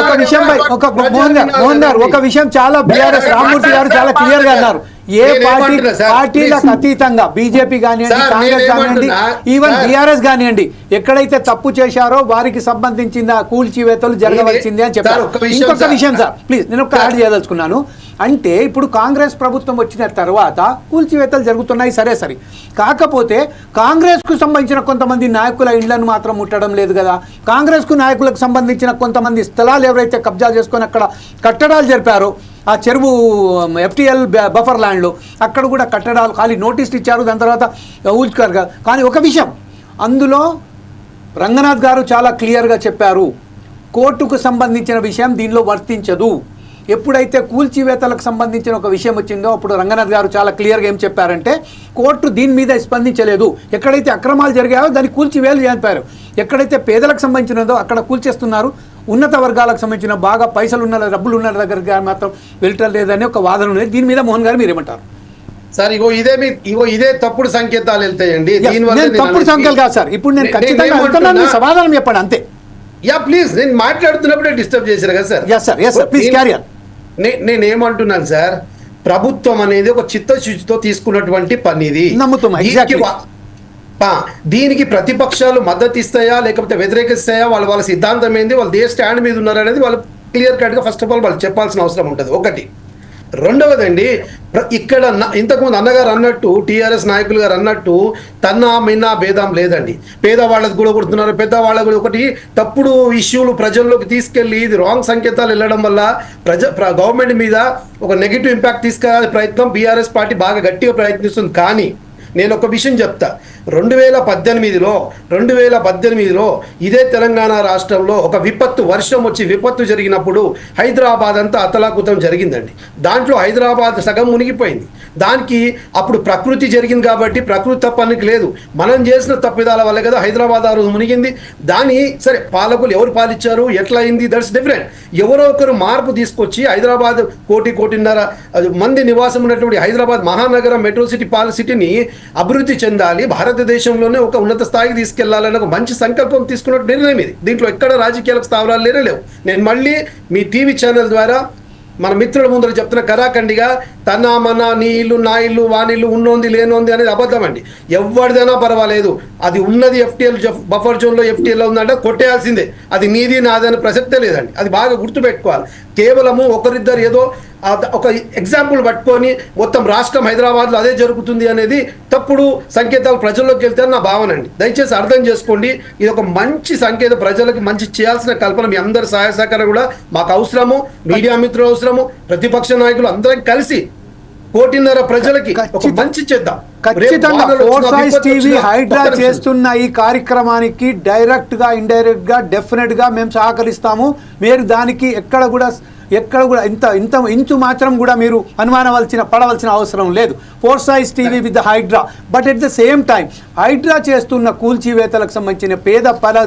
ఒక. విషయం ఒక ప్రజలు మోహన్ గారు వినాలి మోహన్ గారు ఒక. విషయం చాలా బీఆర్ఎస్ రామ్మూర్తి గారు చాలా క్లియర్గా అన్నారు ఏ పార్టీ పార్టీలకు. అతీతంగా బీజేపీ కానివ్వండి కాంగ్రెస్ కానివ్వండి ఈవెన్. బీఆర్ఎస్ కానివ్వండి ఎక్కడైతే తప్పు చేశారో వారికి సంబంధించిన కూల్చివేతలు జరగవలసింది అని చెప్పారు ఇంకొక. విషయం సార్ ప్లీజ్ నేను ఒక. యాడ్ చేయదలుచుకున్నాను అంటే ఇప్పుడు కాంగ్రెస్ ప్రభుత్వం వచ్చిన తర్వాత కూల్చివేతలు జరుగుతున్నాయి సరే సరే కాకపోతే కాంగ్రెస్కు సంబంధించిన కొంతమంది నాయకుల ఇండ్లను మాత్రం ముట్టడం లేదు కదా కాంగ్రెస్కు నాయకులకు సంబంధించిన కొంతమంది స్థలాలు ఎవరైతే కబ్జా చేసుకొని అక్కడ కట్టడాలు జరిపారో ఆ చెరువు ఎఫ్టీఎల్ బఫర్ ల్యాండ్లో అక్కడ కూడా కట్టడాలు ఖాళీ నోటీసులు ఇచ్చారు. దాని తర్వాత ఊల్చుకారు కానీ ఒక విషయం అందులో రంగనాథ్ గారు చాలా క్లియర్గా చెప్పారు. కోర్టుకు సంబంధించిన విషయం దీనిలో వర్తించదు. ఎప్పుడైతే కూల్చివేతలకు సంబంధించిన ఒక విషయం వచ్చిందో అప్పుడు రంగనాథ్ గారు చాలా క్లియర్గా ఏం చెప్పారంటే కోర్టు దీని మీద స్పందించలేదు. ఎక్కడైతే అక్రమాలు జరిగాయో దాన్ని కూల్చివేలు చెప్పారు. ఎక్కడైతే పేదలకు సంబంధించినదో అక్కడ కూల్చేస్తున్నారు. ఉన్నత వర్గాలకు సంబంధించిన బాగా పైసలు ఉన్న డబ్బులు ఉన్న దగ్గర మాత్రం వెళ్ళటం లేదని ఒక వాదన ఉన్నది. దీని మీద మోహన్ గారు మీరు ఏమంటారు సార్ ఇగో ఇదే మీ ఇగో ఇదే తప్పుడు సంకేతాలు వెళ్తాయండి. దీనివల్ల తప్పుడు సంఖ్యలు కాదు సార్. ఇప్పుడు నేను ఖచ్చితంగా సమాధానం చెప్పండి అంతే. యా ప్లీజ్ నేను మాట్లాడుతున్నప్పుడే డిస్టర్బ్ చేశారు కదా sir. Sir. Yes, sir. Please నేను- ఏమంటున్నాను సార్ ప్రభుత్వం అనేది ఒక చిత్తశుద్ధితో తీసుకున్నటువంటి పని ఇది నమ్ముతున్నా, దీనికి ప్రతిపక్షాలు మద్దతు ఇస్తాయా లేకపోతే వ్యతిరేకిస్తాయా వాళ్ళ వాళ్ళ సిద్ధాంతం ఏంది వాళ్ళు ఏ స్టాండ్ మీద ఉన్నారు అనేది వాళ్ళు క్లియర్ కట్గా ఫస్ట్ ఆఫ్ ఆల్ వాళ్ళు చెప్పాల్సిన అవసరం ఉంటుంది. ఒకటి. రెండవదండి ప్ర- ఇక్కడ ఇంతకుముందు అన్నగారు అన్నట్టు టీఆర్ఎస్ నాయకులు గారు అన్నట్టు తన్న మిన్న భేదం లేదండి. పేదవాళ్ళకి కూడా కొడుతున్నారు. పెద్దవాళ్ళకు కూడా ఒకటి తప్పుడు ఇష్యూలు ప్రజల్లోకి తీసుకెళ్ళి ఇది రాంగ్ సంకేతాలు వెళ్ళడం వల్ల ప్రజ గవర్నమెంట్ మీద ఒక నెగిటివ్ ఇంపాక్ట్ తీసుకురాలే ప్రయత్నం బీఆర్ఎస్ పార్టీ బాగా గట్టిగా ప్రయత్నిస్తుంది. కానీ నేను ఒక విషయం చెప్తా. రెండు వేల పద్దెనిమిదిలో రెండు వేల పద్దెనిమిదిలో ఇదే తెలంగాణ రాష్ట్రంలో ఒక విపత్తు వర్షం వచ్చి విపత్తు జరిగినప్పుడు హైదరాబాద్ అంతా అతలాకుతం జరిగిందండి. దాంట్లో హైదరాబాద్ సగం మునిగిపోయింది. దానికి అప్పుడు ప్రకృతి జరిగింది కాబట్టి ప్రకృతి తప్పనికి లేదు. మనం చేసిన తప్పిదాల వల్ల కదా హైదరాబాద్ ఆ రోజు మునిగింది. దాని సరే పాలకులు ఎవరు పాలించారు ఎట్లా అయింది దట్స్ డిఫరెంట్. ఎవరో ఒకరు మార్పు తీసుకొచ్చి హైదరాబాద్ కోటి కోటిన్నర అది మంది నివాసం ఉన్నటువంటి హైదరాబాద్ మహానగరం మెట్రో సిటీ పాల సిటీని అభివృద్ధి చెందాలి భారత భారతదేశంలోనే ఒక ఉన్నత స్థాయికి తీసుకెళ్ళాలని ఒక మంచి సంకల్పం తీసుకున్న నిర్ణయం ఇది. దీంట్లో ఎక్కడ రాజకీయాలకు స్థావరాలు లేనే లేవు. నేను మళ్ళీ మీ టీవీ ఛానల్ ద్వారా మన మిత్రుల ముందర చెప్తున్న కరాఖండిగా తన మన నీ ఇల్లు నా ఇల్లు వానిల్లు ఉన్నోంది లేనోంది అనేది అబద్ధం అండి. ఎవరిదైనా పర్వాలేదు. అది ఉన్నది ఎఫ్టీఎల్ బఫర్ జోన్లో ఎఫ్టీఎల్ ఉందంటే కొట్టేయాల్సిందే. అది నీది నాది ప్రసక్తే లేదండి. అది బాగా గుర్తుపెట్టుకోవాలి. కేవలము ఒకరిద్దరు ఏదో ఒక ఎగ్జాంపుల్ పట్టుకొని మొత్తం రాష్ట్రం హైదరాబాద్లో అదే జరుగుతుంది అనేది తప్పుడు సంకేతాలు ప్రజల్లోకి వెళ్తే నా భావన అండి. దయచేసి అర్థం చేసుకోండి. ఇది ఒక మంచి సంకేతం ప్రజలకు మంచి చేయాల్సిన కల్పన మీ అందరి సహాయ సహకారం కూడా మాకు అవసరము మీడియా మిత్రులు అవసరము ప్రతిపక్ష నాయకులు అందరం కలిసి కోటిన్నర ప్రజలకి ఒక మంచి చేద్దాం. హైడ్రా. చేస్తున్న ఈ కార్యక్రమానికి డైరెక్ట్గా ఇండైరెక్ట్గా డెఫినెట్గా మేము సహకరిస్తాము. మీరు దానికి ఎక్కడ కూడా ఎక్కడ కూడా ఇంత ఇంత ఇంచు మాత్రం కూడా మీరు అనుమానవలసిన పడవలసిన అవసరం లేదు. Four size TV with Hydraa but at the same time Hydraa చేస్తున్న కూల్చివేతలకు సంబంధించిన పేద పద